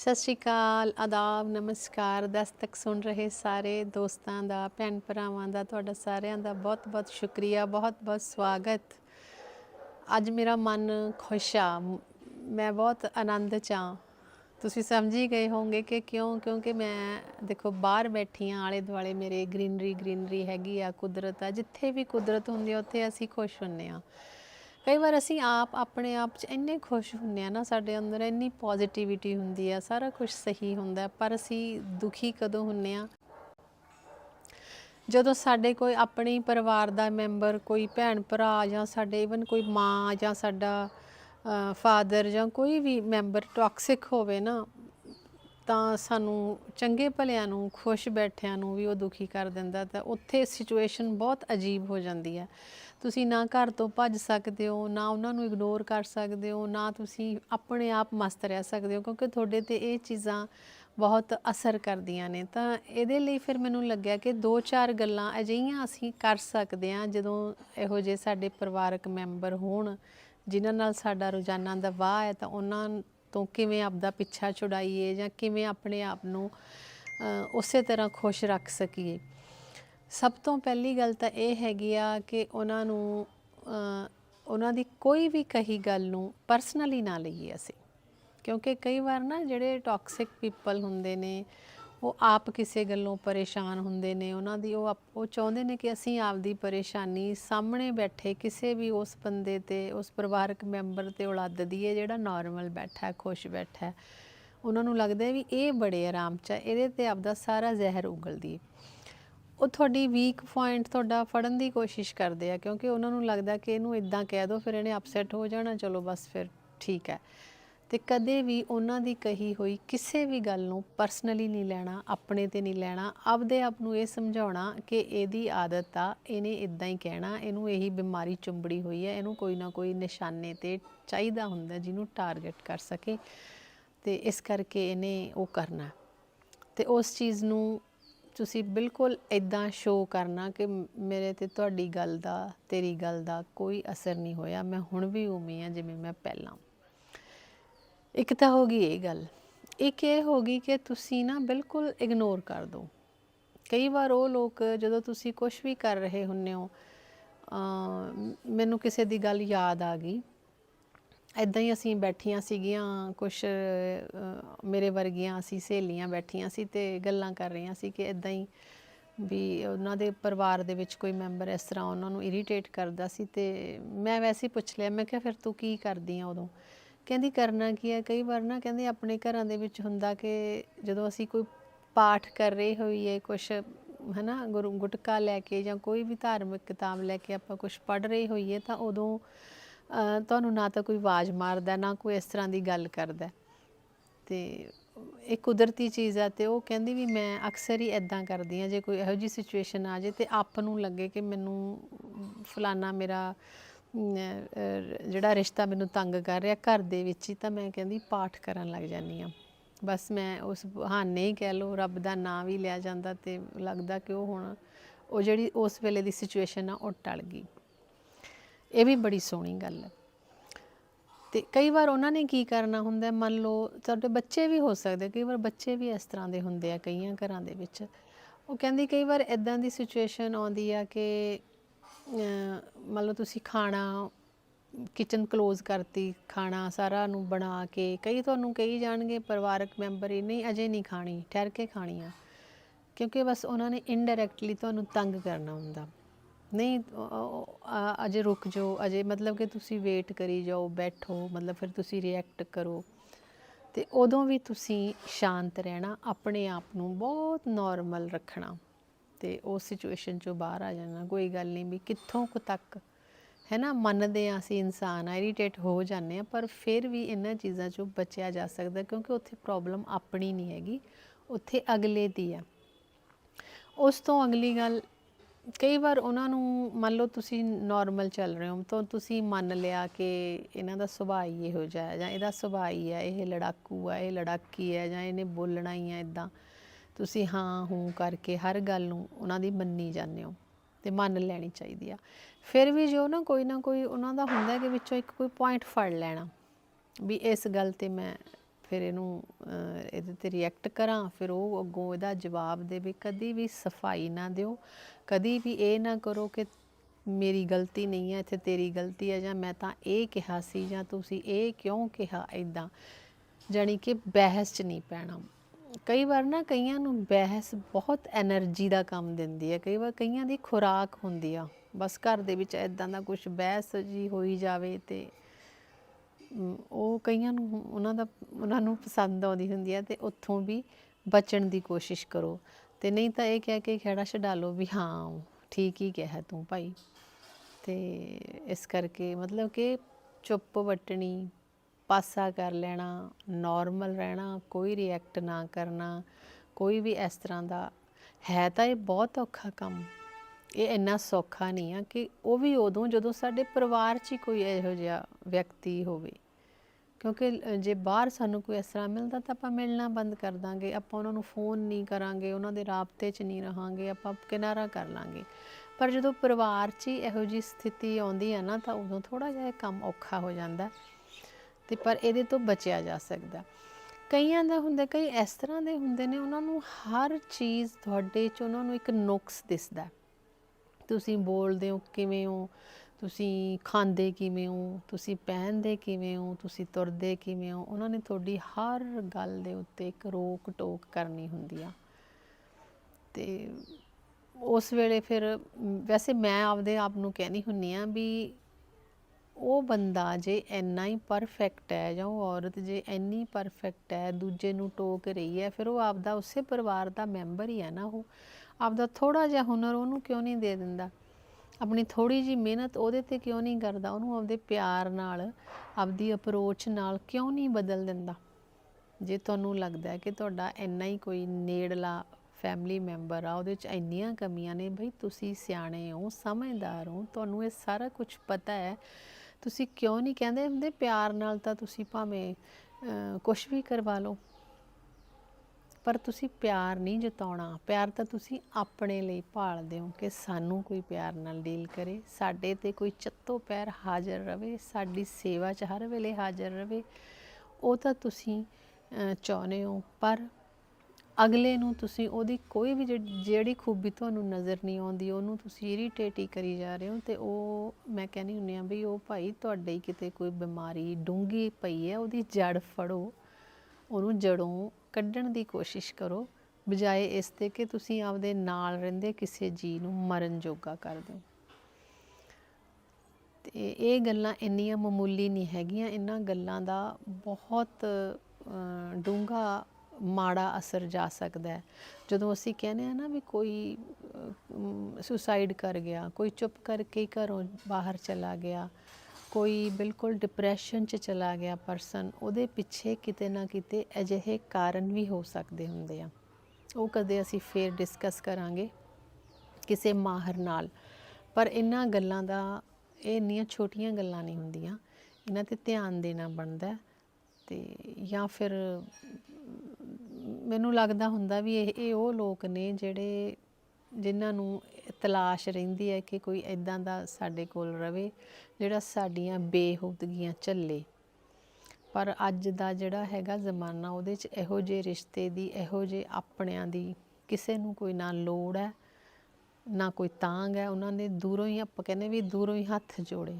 ਸਤਿ ਸ਼੍ਰੀ ਅਕਾਲ, ਆਦਾਬ, ਨਮਸਕਾਰ। ਦਸਤਕ ਸੁਣ ਰਹੇ ਸਾਰੇ ਦੋਸਤਾਂ ਦਾ, ਭੈਣ ਭਰਾਵਾਂ ਦਾ, ਤੁਹਾਡਾ ਸਾਰਿਆਂ ਦਾ ਬਹੁਤ-ਬਹੁਤ ਸ਼ੁਕਰੀਆ ਬਹੁਤ-ਬਹੁਤ ਸਵਾਗਤ। ਅੱਜ ਮੇਰਾ ਮਨ ਖੁਸ਼ ਆ। ਮੈਂ ਬਹੁਤ ਆਨੰਦ ਚ ਆ। ਤੁਸੀਂ ਸਮਝ ਹੀ ਗਏ ਹੋਵੋਗੇ ਕਿ ਕਿਉਂ? ਕਿਉਂਕਿ ਮੈਂ, ਦੇਖੋ, ਬਾਹਰ ਬੈਠੀ ਆ ਆਲੇ ਦੁਆਲੇ ਮੇਰੇ ਗ੍ਰੀਨਰੀ ਗ੍ਰੀਨਰੀ ਹੈਗੀ ਆ, ਕੁਦਰਤ ਆ। ਜਿੱਥੇ ਵੀ ਕੁਦਰਤ ਹੁੰਦੀ ਆ, ਉੱਥੇ ਅਸੀਂ ਖੁਸ਼ ਹੁੰਨੇ ਆ। ਕਈ ਵਾਰ ਅਸੀਂ ਆਪ ਆਪਣੇ ਆਪ 'ਚ ਇੰਨੇ ਖੁਸ਼ ਹੁੰਨੇ ਆ ਨਾ, ਸਾਡੇ ਅੰਦਰ ਇੰਨੀ ਪੋਜ਼ਿਟਿਵਿਟੀ ਹੁੰਦੀ ਆ, ਸਾਰਾ ਕੁਝ ਸਹੀ ਹੁੰਦਾ, ਪਰ ਅਸੀਂ ਦੁਖੀ ਕਦੋਂ ਹੁੰਨੇ ਆ? ਜਦੋਂ ਸਾਡੇ ਕੋਈ ਆਪਣੀ ਪਰਿਵਾਰ ਦਾ ਮੈਂਬਰ, ਕੋਈ ਭੈਣ ਭਰਾ ਜਾਂ ਸਾਡੇ ਇਵਨ ਕੋਈ ਮਾਂ ਜਾਂ ਸਾਡਾ ਫਾਦਰ ਜਾਂ ਕੋਈ ਵੀ ਮੈਂਬਰ ਟੌਕਸਿਕ ਹੋਵੇ ਨਾ ਤਾਂ ਸਾਨੂੰ ਚੰਗੇ ਭਲਿਆਂ ਨੂੰ, ਖੁਸ਼ ਬੈਠਿਆਂ ਨੂੰ ਵੀ ਉਹ ਦੁਖੀ ਕਰ ਦਿੰਦਾ ਤਾਂ ਉੱਥੇ ਸਿਚੁਏਸ਼ਨ ਬਹੁਤ ਅਜੀਬ ਹੋ ਜਾਂਦੀ ਹੈ। ਤੁਸੀਂ ਨਾ ਘਰ ਤੋਂ ਭੱਜ ਸਕਦੇ ਹੋ, ਨਾ ਉਹਨਾਂ ਨੂੰ ਇਗਨੋਰ ਕਰ ਸਕਦੇ ਹੋ, ਨਾ ਤੁਸੀਂ ਆਪਣੇ ਆਪ ਮਸਤ ਰਹਿ ਸਕਦੇ ਹੋ ਕਿਉਂਕਿ ਤੁਹਾਡੇ ਤੇ ਇਹ ਚੀਜ਼ਾਂ ਬਹੁਤ ਅਸਰ ਕਰਦੀਆਂ ਨੇ। ਤਾਂ ਇਹਦੇ ਲਈ ਫਿਰ ਮੈਨੂੰ ਲੱਗਿਆ ਕਿ ਦੋ ਚਾਰ ਗੱਲਾਂ ਅਜਿਹੀਆਂ ਅਸੀਂ ਕਰ ਸਕਦੇ ਹਾਂ ਜਦੋਂ ਇਹੋ ਜਿਹੇ ਸਾਡੇ ਪਰਿਵਾਰਕ ਮੈਂਬਰ ਹੋਣ, ਜਿਨ੍ਹਾਂ ਨਾਲ ਸਾਡਾ ਰੋਜ਼ਾਨਾ ਦਾ ਵਾਹ ਹੈ ਤਾਂ ਉਹਨਾਂ ਤੋਂ ਕਿਵੇਂ ਆਪਦਾ ਪਿੱਛਾ ਛੁਡਾਈਏ ਜਾਂ ਕਿਵੇਂ ਆਪਣੇ ਆਪ ਨੂੰ ਉਸੇ ਤਰ੍ਹਾਂ ਖੁਸ਼ ਰੱਖ ਸਕੀਏ। ਸਭ ਤੋਂ ਪਹਿਲੀ ਗੱਲ ਤਾਂ ਇਹ ਹੈਗੀ ਆ ਕਿ ਉਹਨਾਂ ਨੂੰ ਉਹਨਾਂ ਦੀ ਕੋਈ ਵੀ ਕਹੀ ਗੱਲ ਨੂੰ ਪਰਸਨਲੀ ਨਾ ਲਈਏ ਅਸੀਂ। ਕਿਉਂਕਿ ਕਈ ਵਾਰ ਨਾ ਜਿਹੜੇ ਟੌਕਸਿਕ ਪੀਪਲ ਹੁੰਦੇ ਨੇ ਉਹ ਆਪ ਕਿਸੇ ਗੱਲੋਂ ਪਰੇਸ਼ਾਨ ਹੁੰਦੇ ਨੇ, ਉਹਨਾਂ ਦੀ ਉਹ ਆਪ- ਉਹ ਚਾਹੁੰਦੇ ਨੇ ਕਿ ਅਸੀਂ ਆਪਦੀ ਪਰੇਸ਼ਾਨੀ ਸਾਹਮਣੇ ਬੈਠੇ ਕਿਸੇ ਵੀ ਉਸ ਬੰਦੇ ਤੇ, ਉਸ ਪਰਿਵਾਰਕ ਮੈਂਬਰ ਤੇ ਉਲਾਦ ਦਈਏ ਜਿਹੜਾ ਨਾਰਮਲ ਬੈਠਾ, ਖੁਸ਼ ਬੈਠਾ। ਉਹਨਾਂ ਨੂੰ ਲੱਗਦਾ ਵੀ ਇਹ ਬੜੇ ਆਰਾਮ ਚ ਹੈ ਇਹਦੇ ਤੇ ਆਪਦਾ ਸਾਰਾ ਜ਼ਹਿਰ ਉਗਲਦੀ ਹੈ ਉਹ ਤੁਹਾਡੀ ਵੀਕ ਪੁਆਇੰਟ ਤੁਹਾਡਾ ਫੜਨ ਦੀ ਕੋਸ਼ਿਸ਼ ਕਰਦੇ ਆ, ਕਿਉਂਕਿ ਉਹਨਾਂ ਨੂੰ ਲੱਗਦਾ ਕਿ ਇਹਨੂੰ ਇਦਾਂ ਕਹਿ ਦੋ, ਫਿਰ ਇਹਨੇ ਅਪਸੈਟ ਹੋ ਜਾਣਾ, ਚਲੋ ਬਸ ਫਿਰ ਠੀਕ ਹੈ। ਤੇ ਕਦੇ ਵੀ ਉਹਨਾਂ ਦੀ ਕਹੀ ਹੋਈ ਕਿਸੇ ਵੀ ਗੱਲ ਨੂੰ ਪਰਸਨਲੀ ਨਹੀਂ ਲੈਣਾ, ਆਪਣੇ ਤੇ ਨਹੀਂ ਲੈਣਾ, ਆਪਦੇ ਆਪ ਨੂੰ ਇਹ ਸਮਝਾਉਣਾ ਕਿ ਇਹਦੀ ਆਦਤ ਆ, ਇਹਨੇ ਇਦਾਂ ਹੀ ਕਹਿਣਾ, ਇਹਨੂੰ ਇਹੀ ਬਿਮਾਰੀ ਚੁੰਬੜੀ ਹੋਈ ਹੈ, ਇਹਨੂੰ ਕੋਈ ਨਾ ਕੋਈ ਨਿਸ਼ਾਨੇ ਤੇ ਚਾਹੀਦਾ ਹੁੰਦਾ ਜਿਹਨੂੰ ਟਾਰਗੇਟ ਕਰ ਸਕੇ ਤੇ ਇਸ ਕਰਕੇ ਇਹਨੇ ਉਹ ਕਰਨਾ। ਤੇ ਉਸ ਚੀਜ਼ ਨੂੰ ਤੁਸੀਂ ਬਿਲਕੁਲ ਇਦਾਂ ਸ਼ੋਅ ਕਰਨਾ ਕਿ ਮੇਰੇ ਤੇ ਤੁਹਾਡੀ ਗੱਲ ਦਾ, ਤੇਰੀ ਗੱਲ ਦਾ ਕੋਈ ਅਸਰ ਨਹੀਂ ਹੋਇਆ, ਮੈਂ ਹੁਣ ਵੀ ਉਵੇਂ ਆ ਜਿਵੇਂ ਮੈਂ ਪਹਿਲਾਂ। ਇੱਕ ਤਾਂ ਹੋ ਗਈ ਇਹ ਗੱਲ। ਇੱਕ ਇਹ ਹੋ ਗਈ ਕਿ ਤੁਸੀਂ ਨਾ ਬਿਲਕੁਲ ਇਗਨੋਰ ਕਰ ਦਿਓ ਕਈ ਵਾਰ ਉਹ ਲੋਕ ਜਦੋਂ ਤੁਸੀਂ ਕੁਝ ਵੀ ਕਰ ਰਹੇ ਹੁੰਨੇ ਹੋ ਮੈਨੂੰ ਕਿਸੇ ਦੀ ਗੱਲ ਯਾਦ ਆ ਗਈ। ਇਦਾਂ ਹੀ ਅਸੀਂ ਬੈਠੀਆਂ ਸੀਗੀਆਂ ਕੁਝ ਮੇਰੇ ਵਰਗੀਆਂ ਅਸੀਂ ਸਹੇਲੀਆਂ ਬੈਠੀਆਂ ਸੀ ਤੇ ਗੱਲਾਂ ਕਰ ਰਹੀਆਂ ਸੀ ਕਿ ਇਦਾਂ ਹੀ ਵੀ ਉਹਨਾਂ ਦੇ ਪਰਿਵਾਰ ਦੇ ਵਿੱਚ ਕੋਈ ਮੈਂਬਰ ਇਸ ਤਰ੍ਹਾਂ ਉਹਨਾਂ ਨੂੰ ਇਰੀਟੇਟ ਕਰਦਾ ਸੀ ਤੇ ਮੈਂ ਵੈਸੇ ਹੀ ਪੁੱਛ ਲਿਆ, ਮੈਂ ਕਿਹਾ ਫਿਰ ਤੂੰ ਕੀ ਕਰਦੀ ਆ ਉਦੋਂ? ਕਹਿੰਦੀ ਕਰਨਾ ਕੀ ਹੈ? ਕਈ ਵਾਰ ਨਾ ਕਹਿੰਦੇ ਆਪਣੇ ਘਰਾਂ ਦੇ ਵਿੱਚ ਹੁੰਦਾ ਕਿ ਜਦੋਂ ਅਸੀਂ ਕੋਈ ਪਾਠ ਕਰ ਰਹੇ ਹੋਈਏ ਕੁਝ ਹਨਾ, ਗੁਰੂ, ਗੁਟਕਾ ਲੈ ਕੇ ਜਾਂ ਕੋਈ ਵੀ ਧਾਰਮਿਕ ਕਿਤਾਬ ਲੈ ਕੇ ਆਪਾਂ ਕੁਝ ਪੜ੍ਹ ਰਹੇ ਹੋਈਏ ਤਾਂ ਉਦੋਂ ਤੁਹਾਨੂੰ ਨਾ ਤਾਂ ਕੋਈ ਆਵਾਜ਼ ਮਾਰਦਾ, ਨਾ ਕੋਈ ਇਸ ਤਰ੍ਹਾਂ ਦੀ ਗੱਲ ਕਰਦਾ। ਤੇ ਇਹ ਕੁਦਰਤੀ ਚੀਜ਼ ਆ ਤੇ ਉਹ ਕਹਿੰਦੀ ਵੀ ਮੈਂ ਅਕਸਰ ਹੀ ਇਦਾਂ ਕਰਦੀ ਆ ਜੇ ਕੋਈ ਇਹੋ ਜੀ ਸਿਚੁਏਸ਼ਨ ਆ ਜੇ ਤੇ ਆਪ ਨੂੰ ਲੱਗੇ ਕਿ ਮੈਨੂੰ ਫਲਾਨਾ ਮੇਰਾ ਜਿਹੜਾ ਰਿਸ਼ਤਾ ਮੈਨੂੰ ਤੰਗ ਕਰ ਰਿਹਾ ਘਰ ਦੇ ਵਿੱਚ ਹੀ, ਤਾਂ ਮੈਂ ਕਹਿੰਦੀ ਪਾਠ ਕਰਨ ਲੱਗ ਜਾਂਦੀ ਆ ਬਸ ਮੈਂ ਉਸ ਬਹਾਨੇ ਹੀ ਕਹਿ ਲਓ, ਰੱਬ ਦਾ ਨਾਮ ਵੀ ਲਿਆ ਜਾਂਦਾ ਤੇ ਲੱਗਦਾ ਕਿ ਉਹ ਹੁਣ, ਉਹ ਜਿਹੜੀ ਉਸ ਵੇਲੇ ਦੀ ਸਿਚੁਏਸ਼ਨ ਆ, ਉਹ ਟਲ ਗਈ। ਇਹ ਵੀ ਬੜੀ ਸੋਹਣੀ ਗੱਲ ਹੈ। ਤੇ ਕਈ ਵਾਰ ਉਹਨਾਂ ਨੇ ਕੀ ਕਰਨਾ ਹੁੰਦਾ ਮੰਨ ਲਓ ਤੁਹਾਡੇ ਬੱਚੇ ਵੀ ਹੋ ਸਕਦੇ, ਕਈ ਵਾਰ ਬੱਚੇ ਵੀ ਇਸ ਤਰ੍ਹਾਂ ਦੇ ਹੁੰਦੇ ਆ ਕਈਆਂ ਘਰਾਂ ਦੇ ਵਿੱਚ। ਉਹ ਕਹਿੰਦੀ ਕਈ ਵਾਰ ਇਦਾਂ ਦੀ ਸਿਚੁਏਸ਼ਨ ਆਉਂਦੀ ਆ ਕਿ ਮੰਨ ਲਓ ਤੁਸੀਂ ਖਾਣਾ ਕਿਚਨ ਕਲੋਜ਼ ਕਰਤੀ, ਖਾਣਾ ਸਾਰਾ ਨੂੰ ਬਣਾ ਕੇ, ਕਈ ਤੁਹਾਨੂੰ ਕਹੀ ਜਾਣਗੇ ਪਰਿਵਾਰਕ ਮੈਂਬਰ ਹੀ ਨਹੀਂ, ਅਜੇ ਨਹੀਂ ਖਾਣੀ, ਠਹਿਰ ਕੇ ਖਾਣੀ ਆ। ਕਿਉਂਕਿ ਬਸ ਉਹਨਾਂ ਨੇ ਇਨਡਾਇਰੈਕਟਲੀ ਤੁਹਾਨੂੰ ਤੰਗ ਕਰਨਾ ਹੁੰਦਾ। ਨਹੀਂ ਅਜੇ ਰੁਕ ਜਾਓ, ਅਜੇ ਮਤਲਬ ਕਿ ਤੁਸੀਂ ਵੇਟ ਕਰੀ ਜਾਓ, ਬੈਠੋ, ਮਤਲਬ ਫਿਰ ਤੁਸੀਂ ਰਿਐਕਟ ਕਰੋ। ਤੇ ਉਦੋਂ ਵੀ ਤੁਸੀਂ ਸ਼ਾਂਤ ਰਹਿਣਾ, ਆਪਣੇ ਆਪ ਨੂੰ ਬਹੁਤ ਨਾਰਮਲ ਰੱਖਣਾ। ਤੇ ਉਸ ਸਿਚੁਏਸ਼ਨ ਚੋਂ ਬਾਹਰ ਆ ਜਾਣਾ, ਕੋਈ ਗੱਲ ਨਹੀਂ ਵੀ ਕਿੱਥੋਂ ਕੁ ਤੱਕ, ਹੈ ਨਾ? ਮੰਨਦੇ ਆ ਅਸੀਂ ਇਨਸਾਨ ਆ ਇਰੀਟੇਟ ਹੋ ਜਾਂਦੇ ਆ ਪਰ ਫਿਰ ਵੀ ਇਹਨਾਂ ਚੀਜ਼ਾਂ ਚੋਂ ਬਚਿਆ ਜਾ ਸਕਦਾ ਕਿਉਂਕਿ ਉੱਥੇ ਪ੍ਰੋਬਲਮ ਆਪਣੀ ਨਹੀਂ ਹੈਗੀ, ਉੱਥੇ ਅਗਲੇ ਦੀ ਆ। ਉਸ ਤੋਂ ਅਗਲੀ ਗੱਲ, ਕਈ ਵਾਰ ਉਹਨਾਂ ਨੂੰ ਮੰਨ ਲਓ ਤੁਸੀਂ ਨਾਰਮਲ ਚੱਲ ਰਹੇ ਹੋ, ਤਾਂ ਤੁਸੀਂ ਮੰਨ ਲਿਆ ਕਿ ਇਹਨਾਂ ਦਾ ਸੁਭਾਅ ਹੀ ਇਹੋ ਜਿਹਾ ਹੈ ਜਾਂ ਇਹਦਾ ਸੁਭਾਅ ਹੀ ਹੈ, ਇਹ ਲੜਾਕੂ ਆ ਇਹ ਲੜਾਕੀ ਹੈ ਜਾਂ ਇਹਨੇ ਬੋਲਣਾ ਹੀ ਆ ਇਦਾਂ ਤੁਸੀਂ ਹਾਂ, ਹੂੰ ਕਰਕੇ ਹਰ ਗੱਲ ਨੂੰ ਉਹਨਾਂ ਦੀ ਮੰਨੀ ਜਾਂਦੇ ਹੋ ਤੇ ਮੰਨ ਲੈਣੀ ਚਾਹੀਦੀ ਆ। ਫਿਰ ਵੀ ਜੋ ਨਾ ਕੋਈ ਨਾ ਕੋਈ ਉਹਨਾਂ ਦਾ ਹੁੰਦਾ ਕਿ ਵਿੱਚੋਂ ਇੱਕ ਕੋਈ ਪੁਆਇੰਟ ਫੜ ਲੈਣਾ ਵੀ ਇਸ ਗੱਲ ਤੇ ਮੈਂ ਫਿਰ ਇਹਨੂੰ ਇਹਦੇ ਤੇ ਰਿਐਕਟ ਕਰਾਂ, ਫਿਰ ਉਹ ਅੱਗੋਂ ਇਹਦਾ ਜਵਾਬ ਦੇਵੇ। ਕਦੀ ਵੀ ਸਫ਼ਾਈ ਨਾ ਦਿਓ, ਕਦੀ ਵੀ ਇਹ ਨਾ ਕਰੋ ਕਿ ਮੇਰੀ ਗਲਤੀ ਨਹੀਂ ਹੈ ਇੱਥੇ ਤੇਰੀ ਗਲਤੀ ਹੈ ਜਾਂ ਮੈਂ ਤਾਂ ਇਹ ਕਿਹਾ ਸੀ ਜਾਂ ਤੁਸੀਂ ਇਹ ਕਿਉਂ ਕਿਹਾ ਇਦਾਂ ਜਾਣੀ ਕਿ ਬਹਿਸ 'ਚ ਨਹੀਂ ਪੈਣਾ। ਕਈ ਵਾਰ ਨਾ ਕਈਆਂ ਨੂੰ ਬਹਿਸ ਬਹੁਤ એનર્ਜੀ ਦਾ ਕੰਮ ਦਿੰਦੀ ਹੈ। ਕਈ ਵਾਰ ਕਈਆਂ ਦੀ ਖੁਰਾਕ ਹੁੰਦੀ ਆ। ਬਸ ਘਰ ਦੇ ਵਿੱਚ ਐਦਾਂ ਦਾ ਕੁਝ ਬਹਿਸ ਜੀ ਹੋਈ ਜਾਵੇ ਤੇ ਉਹ ਕਈਆਂ ਨੂੰ ਉਹਨਾਂ ਦਾ, ਉਹਨਾਂ ਨੂੰ ਪਸੰਦ ਆਉਂਦੀ ਹੁੰਦੀ ਹੈ ਤੇ ਉੱਥੋਂ ਵੀ ਬਚਣ ਦੀ ਕੋਸ਼ਿਸ਼ ਕਰੋ। ਤੇ ਨਹੀਂ ਤਾਂ ਇਹ ਕਹਿ ਕੇ ਖੇੜਾ ਛਡਾ ਲਓ ਵੀ ਹਾਂ, ਠੀਕ ਹੀ ਕਿਹਾ ਤੂੰ ਭਾਈ। ਤੇ ਇਸ ਕਰਕੇ ਮਤਲਬ ਕਿ ਚੁੱਪ ਵਟਣੀ ਪਾਸਾ ਕਰ ਲੈਣਾ ਨਾਰਮਲ ਰਹਿਣਾ, ਕੋਈ ਰਿਐਕਟ ਨਾ ਕਰਨਾ, ਕੋਈ ਵੀ ਇਸ ਤਰ੍ਹਾਂ ਦਾ ਹੈ ਤਾਂ ਇਹ ਬਹੁਤ ਔਖਾ ਕੰਮ। ਇਹ ਇੰਨਾ ਸੌਖਾ ਨਹੀਂ ਆ ਕਿ ਉਹ ਵੀ ਉਦੋਂ ਜਦੋਂ ਸਾਡੇ ਪਰਿਵਾਰ 'ਚ ਹੀ ਕੋਈ ਇਹੋ ਜਿਹਾ ਵਿਅਕਤੀ ਹੋਵੇ। ਕਿਉਂਕਿ ਜੇ ਬਾਹਰ ਸਾਨੂੰ ਕੋਈ ਇਸ ਤਰ੍ਹਾਂ ਮਿਲਦਾ ਤਾਂ ਆਪਾਂ ਮਿਲਣਾ ਬੰਦ ਕਰ ਦਾਂਗੇ, ਆਪਾਂ ਉਹਨਾਂ ਨੂੰ ਫੋਨ ਨਹੀਂ ਕਰਾਂਗੇ, ਉਹਨਾਂ ਦੇ ਰਾਬਤੇ 'ਚ ਨਹੀਂ ਰਹਾਂਗੇ, ਆਪਾਂ ਕਿਨਾਰਾ ਕਰ ਲਾਂਗੇ। ਪਰ ਜਦੋਂ ਪਰਿਵਾਰ 'ਚ ਹੀ ਇਹੋ ਜਿਹੀ ਸਥਿਤੀ ਆਉਂਦੀ ਹੈ ਨਾ ਤਾਂ ਉਦੋਂ ਥੋੜਾ ਜਿਹਾ ਕੰਮ ਔਖਾ ਹੋ ਜਾਂਦਾ। ਤੇ ਪਰ ਇਹਦੇ ਤੋਂ ਬਚਿਆ ਜਾ ਸਕਦਾ। ਕਈਆਂ ਦਾ ਹੁੰਦਾ, ਕਈ ਇਸ ਤਰ੍ਹਾਂ ਦੇ ਹੁੰਦੇ ਨੇ, ਉਹਨਾਂ ਨੂੰ ਹਰ ਚੀਜ਼ ਤੁਹਾਡੇ 'ਚ ਉਹਨਾਂ ਨੂੰ ਇੱਕ ਨੁਕਸ ਦਿਸਦਾ। ਤੁਸੀਂ ਬੋਲਦੇ ਹੋ ਕਿਵੇਂ ਹੋ, ਤੁਸੀਂ ਖਾਂਦੇ ਕਿਵੇਂ ਹੋ, ਤੁਸੀਂ ਪਹਿਨਦੇ ਕਿਵੇਂ ਹੋ, ਤੁਸੀਂ ਤੁਰਦੇ ਕਿਵੇਂ ਹੋ, ਉਹਨਾਂ ਨੇ ਤੁਹਾਡੀ ਹਰ ਗੱਲ ਦੇ ਉੱਤੇ ਇੱਕ ਰੋਕ ਟੋਕ ਕਰਨੀ ਹੁੰਦੀ ਆ। ਤੇ ਉਸ ਵੇਲੇ ਫਿਰ, ਵੈਸੇ ਮੈਂ ਆਪਦੇ ਆਪ ਨੂੰ ਕਹਿੰਦੀ ਹੁੰਨੀ ਆ ਵੀ ਉਹ ਬੰਦਾ ਜੇ ਇੰਨਾ ਹੀ ਪਰਫੈਕਟ ਹੈ ਜਾਂ ਉਹ ਔਰਤ ਜੇ ਇੰਨੀ ਪਰਫੈਕਟ ਹੈ, ਦੂਜੇ ਨੂੰ ਟੋਕ ਰਹੀ ਹੈ, ਫਿਰ ਉਹ ਆਪਦਾ ਉਸੇ ਪਰਿਵਾਰ ਦਾ ਮੈਂਬਰ ਹੀ ਹੈ ਨਾ ਉਹ। ਆਪਦਾ ਥੋੜਾ ਜਿਹਾ ਹੁਨਰ ਉਹਨੂੰ ਕਿਉਂ ਨਹੀਂ ਦੇ ਦਿੰਦਾ? ਆਪਣੀ ਥੋੜੀ ਜੀ ਮਿਹਨਤ ਉਹਦੇ ਤੇ ਕਿਉਂ ਨਹੀਂ ਕਰਦਾ? ਉਹਨੂੰ ਆਪਦੇ ਪਿਆਰ ਨਾਲ, ਆਪਦੀ ਅਪਰੋਚ ਨਾਲ ਕਿਉਂ ਨਹੀਂ ਬਦਲ ਦਿੰਦਾ? ਜੇ ਤੁਹਾਨੂੰ ਲੱਗਦਾ ਹੈ ਕਿ ਤੁਹਾਡਾ ਇੰਨਾ ਹੀ ਕੋਈ ਨੇੜਲਾ ਫੈਮਿਲੀ ਮੈਂਬਰ ਆ, ਉਹਦੇ 'ਚ ਇੰਨੀਆਂ ਕਮੀਆਂ ਨੇ, ਬਈ ਤੁਸੀਂ ਸਿਆਣੇ ਹੋ, ਸਮਝਦਾਰ ਹੋ, ਤੁਹਾਨੂੰ ਇਹ ਸਾਰਾ ਕੁਝ ਪਤਾ ਹੈ ਤੁਸੀਂ ਕਿਉਂ ਨਹੀਂ ਕਹਿੰਦੇ ਹੁੰਦੇ? ਪਿਆਰ ਨਾਲ ਤਾਂ ਤੁਸੀਂ ਭਾਵੇਂ ਕੁਝ ਵੀ ਕਰਵਾ ਲਓ। ਪਰ ਤੁਸੀਂ ਪਿਆਰ ਨਹੀਂ ਜਤਾਉਣਾ। ਪਿਆਰ ਤਾਂ ਤੁਸੀਂ ਆਪਣੇ ਲਈ ਭਾਲਦੇ ਹੋ ਕਿ ਸਾਨੂੰ ਕੋਈ ਪਿਆਰ ਨਾਲ ਡੀਲ ਕਰੇ। ਸਾਡੇ ਤੇ ਕੋਈ ਚੱਤੋ ਪੈਰ ਹਾਜ਼ਰ ਰਵੇ। ਸਾਡੀ ਸੇਵਾ 'ਚ ਹਰ ਵੇਲੇ ਹਾਜ਼ਰ ਰਵੇ। ਉਹ ਤਾਂ ਤੁਸੀਂ ਚਾਹੁੰਦੇ ਹੋ। ਪਰ ਅਗਲੇ ਨੂੰ ਤੁਸੀਂ ਉਹਦੀ ਕੋਈ ਵੀ ਜਿਹੜੀ- ਖੂਬੀ ਤੁਹਾਨੂੰ ਨਜ਼ਰ ਨਹੀਂ ਆਉਂਦੀ, ਉਹਨੂੰ ਤੁਸੀਂ ਇਰੀਟੇਟ ਹੀ ਕਰੀ ਜਾ ਰਹੇ ਹੋ ਤੇ ਉਹ, ਮੈਂ ਕਹਿੰਦੀ ਹੁੰਨੀ ਆ ਵੀ ਉਹ ਭਾਈ ਤੁਹਾਡੇ ਹੀ ਕਿਤੇ ਕੋਈ ਬਿਮਾਰੀ ਡੂੰਘੀ ਪਈ ਹੈ, ਉਹਦੀ ਜੜ ਫੜੋ, ਉਹਨੂੰ ਜੜੋਂ ਕੱਢਣ ਦੀ ਕੋਸ਼ਿਸ਼ ਕਰੋ, ਬਜਾਏ ਇਸ ਤੇ ਕਿ ਤੁਸੀਂ ਆਪਦੇ ਨਾਲ ਰਹਿੰਦੇ ਕਿਸੇ ਜੀ ਨੂੰ ਮਰਨ ਜੋਗਾ ਕਰ ਦਿਓ। ਤੇ ਇਹ ਗੱਲਾਂ ਇੰਨੀਆਂ ਮਾਮੂਲੀ ਨਹੀਂ ਹੈਗੀਆਂ, ਇਹਨਾਂ ਗੱਲਾਂ ਦਾ ਬਹੁਤ ਡੂੰਘਾ ਮਾੜਾ ਅਸਰ ਜਾ ਸਕਦਾ ਹੈ। ਜਦੋਂ ਅਸੀਂ ਕਹਿੰਦੇ ਆ ਨਾ ਵੀ ਕੋਈ ਸੁਸਾਈਡ ਕਰ ਗਿਆ, ਕੋਈ ਚੁੱਪ ਕਰਕੇ ਘਰੋਂ ਬਾਹਰ ਚਲਾ ਗਿਆ, ਕੋਈ ਬਿਲਕੁਲ ਡਿਪਰੈਸ਼ਨ 'ਚ ਚਲਾ ਗਿਆ ਪਰਸਨ ਉਹਦੇ ਪਿੱਛੇ ਕਿਤੇ ਨਾ ਕਿਤੇ ਅਜਿਹੇ ਕਾਰਨ ਵੀ ਹੋ ਸਕਦੇ ਹੁੰਦੇ ਆ। ਉਹ ਕਦੇ ਅਸੀਂ ਫੇਰ ਡਿਸਕਸ ਕਰਾਂਗੇ ਕਿਸੇ ਮਾਹਰ ਨਾਲ। ਪਰ ਇਹਨਾਂ ਗੱਲਾਂ ਦਾ, ਇਹ ਇੰਨੀਆਂ ਛੋਟੀਆਂ ਗੱਲਾਂ ਨਹੀਂ ਹੁੰਦੀਆਂ। ਇਹਨਾਂ ਤੇ ਧਿਆਨ ਦੇਣਾ ਬਣਦਾ ਹੈ ਤੇ ਜਾਂ ਫਿਰ ਮੈਨੂੰ ਲੱਗਦਾ ਹੁੰਦਾ ਵੀ ਇਹ ਇਹ ਉਹ ਲੋਕ ਨੇ ਜਿਹੜੇ ਜਿਨ੍ਹਾਂ ਨੂੰ ਤਲਾਸ਼ ਰਹਿੰਦੀ ਹੈ ਕਿ ਕੋਈ ਇਦਾਂ ਦਾ ਸਾਡੇ ਕੋਲ ਰਵੇ, ਜਿਹੜਾ ਸਾਡੀਆਂ ਬੇਹੂਦਗੀਆਂ ਝੱਲੇ। ਪਰ ਅੱਜ ਦਾ ਜਿਹੜਾ ਹੈਗਾ ਜ਼ਮਾਨਾ, ਉਹਦੇ 'ਚ ਇਹੋ ਜਿਹੇ ਰਿਸ਼ਤੇ ਦੀ, ਇਹੋ ਜਿਹੇ ਆਪਣਿਆਂ ਦੀ ਕਿਸੇ ਨੂੰ ਕੋਈ ਨਾ ਲੋੜ ਹੈ, ਨਾ ਕੋਈ ਤਾਂਗ ਹੈ, ਉਹਨਾਂ ਦੇ ਦੂਰੋਂ ਹੀ ਆਪਾਂ ਕਹਿੰਦੇ ਵੀ ਦੂਰੋਂ ਹੀ ਹੱਥ ਜੋੜੇ।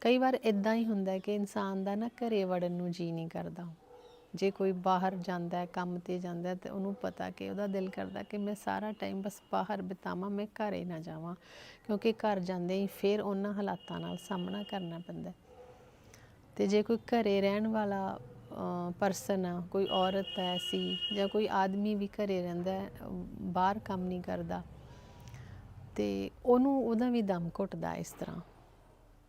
ਕਈ ਵਾਰ ਇਦਾਂ ਹੀ ਹੁੰਦਾ ਕਿ ਇਨਸਾਨ ਦਾ ਨਾ ਘਰੇ ਵੜਨ ਨੂੰ ਜੀ ਨਹੀਂ ਕਰਦਾ। ਜੇ ਕੋਈ ਬਾਹਰ ਜਾਂਦਾ ਹੈ, ਕੰਮ ਤੇ ਜਾਂਦਾ ਹੈ, ਤੇ ਉਹਨੂੰ ਪਤਾ ਕਿ ਉਹਦਾ ਦਿਲ ਕਰਦਾ ਕਿ ਮੈਂ ਸਾਰਾ ਟਾਈਮ ਬਸ ਬਾਹਰ ਬਿਤਾਵਾਂ, ਮੈਂ ਘਰ ਹੀ ਨਾ ਜਾਵਾਂ ਕਿਉਂਕਿ ਘਰ ਜਾਂਦੇ ਹੀ ਫਿਰ ਉਹਨਾਂ ਹਾਲਾਤਾਂ ਨਾਲ ਸਾਹਮਣਾ ਕਰਨਾ ਪੈਂਦਾ ਹੈ। ਤੇ ਜੇ ਕੋਈ ਘਰੇ ਰਹਿਣ ਵਾਲਾ ਪਰਸਨ ਆ, ਕੋਈ ਔਰਤ ਹੈ ਸੀ ਜਾਂ ਕੋਈ ਆਦਮੀ ਵੀ ਘਰੇ ਰਹਿੰਦਾ ਬਾਹਰ ਕੰਮ ਨਹੀਂ ਕਰਦਾ, ਤੇ ਉਹਨੂੰ ਉਹਦਾ ਵੀ ਦਮ ਘੁੱਟਦਾ ਇਸ ਤਰ੍ਹਾਂ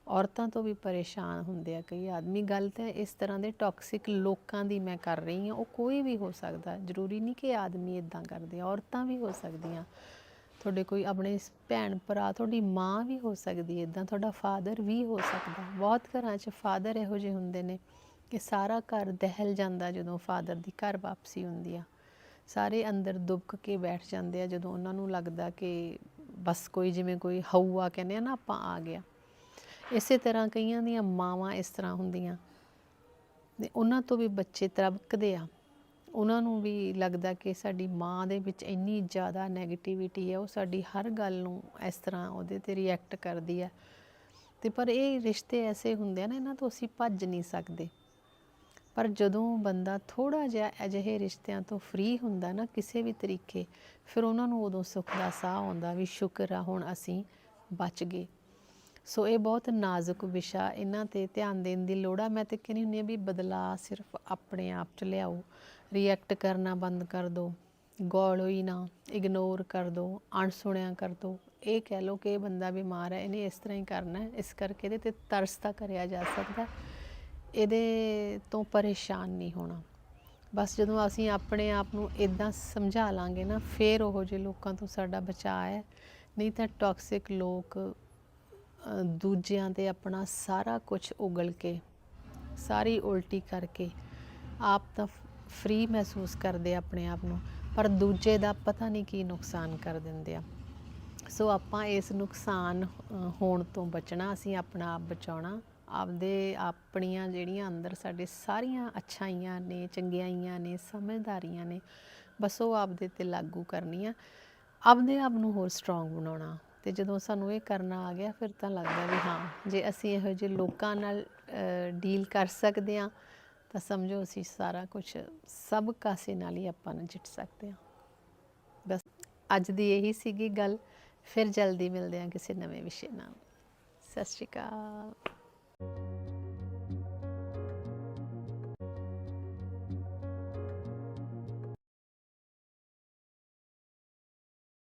ਔਰਤਾਂ ਤੋਂ ਵੀ ਪਰੇਸ਼ਾਨ ਹੁੰਦੇ ਆ ਕਈ ਆਦਮੀ। ਗੱਲ ਤਾਂ ਇਸ ਤਰ੍ਹਾਂ ਦੇ ਟੌਕਸਿਕ ਲੋਕਾਂ ਦੀ ਮੈਂ ਕਰ ਰਹੀ ਹਾਂ, ਉਹ ਕੋਈ ਵੀ ਹੋ ਸਕਦਾ। ਜ਼ਰੂਰੀ ਨਹੀਂ ਕਿ ਆਦਮੀ ਇਦਾਂ ਕਰਦੇ ਔਰਤਾਂ ਵੀ ਹੋ ਸਕਦੀਆਂ। ਤੁਹਾਡੇ ਕੋਈ ਆਪਣੇ ਭੈਣ ਭਰਾ, ਤੁਹਾਡੀ ਮਾਂ ਵੀ ਹੋ ਸਕਦੀ ਹੈ ਇਦਾਂ ਤੁਹਾਡਾ ਫਾਦਰ ਵੀ ਹੋ ਸਕਦਾ। ਬਹੁਤ ਘਰਾਂ 'ਚ ਫਾਦਰ ਇਹੋ ਜਿਹੇ ਹੁੰਦੇ ਨੇ ਕਿ ਸਾਰਾ ਘਰ ਦਹਿਲ ਜਾਂਦਾ ਜਦੋਂ ਫਾਦਰ ਦੀ ਘਰ ਵਾਪਸੀ ਹੁੰਦੀ ਆ। ਸਾਰੇ ਅੰਦਰ ਦੁਬਕ ਕੇ ਬੈਠ ਜਾਂਦੇ ਆ ਜਦੋਂ ਉਹਨਾਂ ਨੂੰ ਲੱਗਦਾ ਕਿ ਬਸ ਕੋਈ ਜਿਵੇਂ ਕੋਈ ਹਊਆ ਕਹਿੰਦੇ ਆ ਨਾ, ਆਪਾਂ ਆ ਗਿਆ। ਇਸੇ ਤਰ੍ਹਾਂ ਕਈਆਂ ਦੀਆਂ ਮਾਵਾਂ ਇਸ ਤਰ੍ਹਾਂ ਹੁੰਦੀਆਂ। ਤੇ ਉਹਨਾਂ ਤੋਂ ਵੀ ਬੱਚੇ ਤਰਬਕਦੇ ਆ। ਉਹਨਾਂ ਨੂੰ ਵੀ ਲੱਗਦਾ ਕਿ ਸਾਡੀ ਮਾਂ ਦੇ ਵਿੱਚ ਇੰਨੀ ਜ਼ਿਆਦਾ 네ਗੇਟਿਵਿਟੀ ਹੈ, ਉਹ ਸਾਡੀ ਹਰ ਗੱਲ ਨੂੰ ਇਸ ਤਰ੍ਹਾਂ ਉਹਦੇ ਤੇ ਰਿਐਕਟ ਕਰਦੀ ਹੈ। ਤੇ ਪਰ ਇਹ ਰਿਸ਼ਤੇ ਐਸੇ ਹੁੰਦੇ ਆ ਨਾ, ਇਹਨਾਂ ਤੋਂ ਅਸੀਂ ਭੱਜ ਨਹੀਂ ਸਕਦੇ। ਪਰ ਜਦੋਂ ਬੰਦਾ ਥੋੜਾ ਜਿਹਾ ਅਜਿਹੇ ਰਿਸ਼ਤਿਆਂ ਤੋਂ ਫ੍ਰੀ ਹੁੰਦਾ ਨਾ ਕਿਸੇ ਵੀ ਤਰੀਕੇ, ਫਿਰ ਉਹਨਾਂ ਨੂੰ ਉਦੋਂ ਸੁੱਖ ਦਾ ਸਾਹ ਆਉਂਦਾ ਵੀ ਸ਼ੁਕਰ ਆ ਹੁਣ ਅਸੀਂ ਬਚ ਗਏ। ਸੋ ਇਹ ਬਹੁਤ ਨਾਜ਼ੁਕ ਵਿਸ਼ਾ ਇਹਨਾਂ ਤੇ ਧਿਆਨ ਦੇਣ ਦੀ ਲੋੜ ਆ। ਮੈਂ ਤੇ ਕਹਿੰਦੀ ਹੁੰਦੀ ਆ ਵੀ ਬਦਲਾਅ ਸਿਰਫ ਆਪਣੇ ਆਪ ਚ ਲਿਆਓ। ਰਿਐਕਟ ਕਰਨਾ ਬੰਦ ਕਰ ਦਿਓ ਗੌਲ ਹੋਈ ਨਾ ਇਗਨੋਰ ਕਰ ਦਿਓ ਅਣਸੁਣਿਆ ਕਰ ਦਿਓ ਇਹ ਕਹਿ ਲਓ ਕਿ ਇਹ ਬੰਦਾ ਬਿਮਾਰ ਹੈ, ਇਹਨੇ ਇਸ ਤਰ੍ਹਾਂ ਹੀ ਕਰਨਾ ਹੈ। ਇਸ ਕਰਕੇ ਇਹਦੇ ਤੇ ਤਰਸ ਤਾਂ ਕਰਿਆ ਜਾ ਸਕਦਾ ਇਹਦੇ ਤੋਂ ਪਰੇਸ਼ਾਨ ਨਹੀਂ ਹੋਣਾ। ਬਸ ਜਦੋਂ ਅਸੀਂ ਆਪਣੇ ਆਪ ਨੂੰ ਇਦਾਂ ਸਮਝਾ ਲਾਂਗੇ ਨਾ, ਫਿਰ ਉਹ ਜਿਹੇ ਲੋਕਾਂ ਤੋਂ ਸਾਡਾ ਬਚਾਅ ਹੈ। ਨਹੀਂ ਤਾਂ ਟੌਕਸਿਕ ਲੋਕ ਦੂਜਿਆਂ ਤੇ ਆਪਣਾ ਸਾਰਾ ਕੁਝ ਉਗਲ ਕੇ, ਸਾਰੀ ਉਲਟੀ ਕਰਕੇ ਆਪ ਤਾਂ ਫ੍ਰੀ ਮਹਿਸੂਸ ਕਰਦੇ ਆਪਣੇ ਆਪ ਨੂੰ, ਪਰ ਦੂਜੇ ਦਾ ਪਤਾ ਨਹੀਂ ਕੀ ਨੁਕਸਾਨ ਕਰ ਦਿੰਦੇ ਆ। ਸੋ ਆਪਾਂ ਇਸ ਨੁਕਸਾਨ ਹੋਣ ਤੋਂ ਬਚਣਾ, ਅਸੀਂ ਆਪਣਾ ਆਪ ਬਚਾਉਣਾ, ਆਪਦੇ ਆਪਣੀਆਂ ਜਿਹੜੀਆਂ ਅੰਦਰ ਸਾਡੇ ਸਾਰੀਆਂ ਅੱਛਾਈਆਂ ਨੇ ਚੰਗਿਆਈਆਂ ਨੇ, ਸਮਝਦਾਰੀਆਂ ਨੇ, ਬਸ ਉਹ ਆਪਦੇ ਤੇ ਲਾਗੂ ਕਰਨੀਆਂ, ਆਪਦੇ ਆਪ ਨੂੰ ਹੋਰ ਸਟਰੋਂਗ ਬਣਾਉਣਾ। ਤੇ ਜਦੋਂ ਸਾਨੂੰ ਇਹ ਕਰਨਾ ਆ ਗਿਆ, ਫਿਰ ਤਾਂ ਲੱਗਦਾ ਵੀ ਹਾਂ, ਜੇ ਅਸੀਂ ਇਹੋ ਜਿਹੇ ਲੋਕਾਂ ਨਾਲ ਡੀਲ ਕਰ ਸਕਦੇ ਹਾਂ, ਤਾਂ ਸਮਝੋ ਅਸੀਂ ਸਾਰਾ ਕੁਝ ਸਭ ਕਾਸੇ ਨਾਲ ਹੀ ਆਪਾਂ ਨਜਿੱਠ ਸਕਦੇ ਹਾਂ। ਬਸ ਅੱਜ ਦੀ ਇਹੀ ਸੀਗੀ ਗੱਲ, ਫਿਰ ਜਲਦੀ ਮਿਲਦੇ ਹਾਂ ਕਿਸੇ ਨਵੇਂ ਵਿਸ਼ੇ ਨਾਲ। ਸਤਿ ਸ਼੍ਰੀ ਅਕਾਲ।